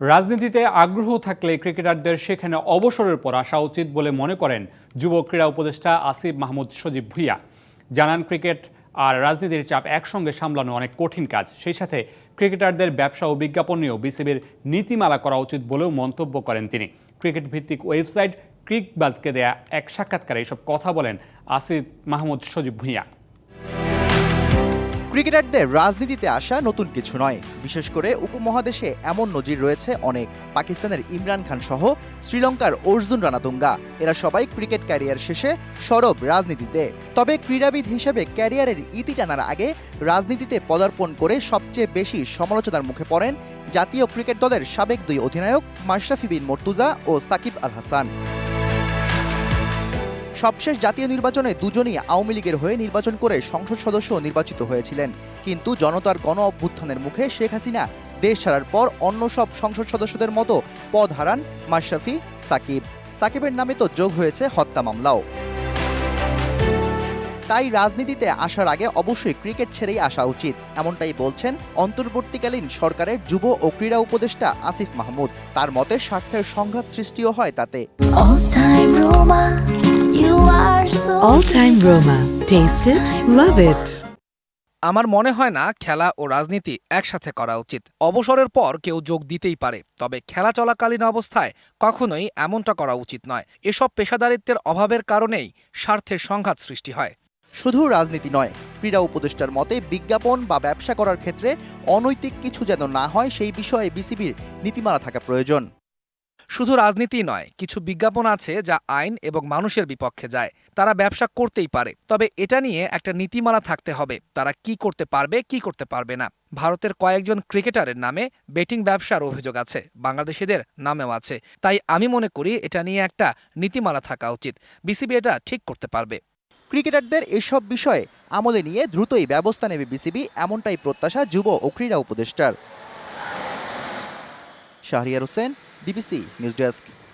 রাজনীতিতে আগ্রহ থাকলে ক্রিকেটারদের সেখানে অবসরের পর আসা উচিত বলে মনে করেন যুব ক্রীড়া উপদেষ্টা আসিফ মাহমুদ সজীব ভুইয়া। জানান, ক্রিকেট আর রাজনীতির চাপ একসঙ্গে সামলানো অনেক কঠিন কাজ। সেই সাথে ক্রিকেটারদের ব্যবসা ও বিজ্ঞাপন নিয়েও বিসিবির নীতিমালা করা উচিত বলেও মন্তব্য করেন তিনি। ক্রিকেট ভিত্তিক ওয়েবসাইট ক্রিকবাজকে দেয়া এক সাক্ষাৎকারে এসব কথা বলেন আসিফ মাহমুদ সজীব ভুইয়া। ক্রিকেটারদের রাজনীতিতে আসা নতুন কিছু নয়। বিশেষ করে উপমহাদেশে এমন নজির রয়েছে অনেক। পাকিস্তানের ইমরান খান সহ শ্রীলঙ্কার অর্জুন রানাতুঙ্গা। এরা সবাই ক্রিকেট ক্যারিয়ার শেষে সরব রাজনীতিতে। তবে ক্রীড়াবিদ হিসেবে ক্যারিয়ারের ইতি টানার আগে রাজনীতিতে পদার্পণ করে সবচেয়ে বেশি সমালোচনার মুখে পড়েন জাতীয় ক্রিকেট দলের সাবেক দুই অধিনায়ক মাশরাফি বিন মর্তুজা ও সাকিব আল হাসান। সবশেষ জাতীয় নির্বাচনে দুজনই আওয়ামী লীগের হয়ে নির্বাচন করে সংসদ সদস্য নির্বাচিত হয়েছিলেন। কিন্তু জনতার গণ অভ্যুত্থানের মুখে শেখ হাসিনা দেশ ছাড়ার পর অন্য সব সংসদ সদস্যদের মতো পদ হারান মাশরাফি, সাকিব। সাকিবের নামে তো যোগ হয়েছে হত্যা মামলাও। তাই রাজনীতিতে আসার আগে অবশ্যই ক্রিকেট ছেড়েই আসা উচিত, এমনটাই বলছেন অন্তর্বর্তীকালীন সরকারের যুব ও ক্রীড়া উপদেষ্টা আসিফ মাহমুদ। তার মতে স্বার্থের সংঘাত সৃষ্টিও হয় তাতে। All time Roma, you are so All Time Roma. Taste it, love it. আমার মনে হয় না খেলা ও রাজনীতি একসাথে করা উচিত অবসরের পর কেউ যোগ দিতেই পারে তবে খেলা চলাকালীন অবস্থায় কখনোই এমনটা করা উচিত নয় এসব পেশাদারিত্বের অভাবের কারণেই স্বার্থের সংঘাত সৃষ্টি হয় শুধু রাজনীতি নয় ক্রীড়া উপদেষ্টার মতে বিজ্ঞাপন বা ব্যবসা করার ক্ষেত্রে অনৈতিক কিছু যেন না হয় সেই বিষয়ে বিসিবির নীতিমালা থাকা প্রয়োজন শুধু রাজনীতি নয়, কিছু বিজ্ঞাপন আছে যা আইন এবং মানুষের বিপক্ষে যায়। তারা ব্যবসা করতেই পারে। তবে এটা নিয়ে একটা নীতিমালা থাকতে হবে। তারা কি করতে পারবে, কি করতে পারবে না। ভারতের কয়েকজন ক্রিকেটারের নামে বেটিং ব্যবসার অভিযোগ আছে। বাংলাদেশিদের নামেও আছে। তাই আমি মনে করি এটা নিয়ে একটা নীতিমালা থাকা উচিত। বিসিবি এটা ঠিক করতে পারবে। ক্রিকেটারদের এসব বিষয়ে আমলে নিয়ে দ্রুতই ব্যবস্থা নেবে বিসিবি, এমনটাই প্রত্যাশা যুব ও ক্রীড়া উপদেষ্টার। Shahriar Hossain DBC news desk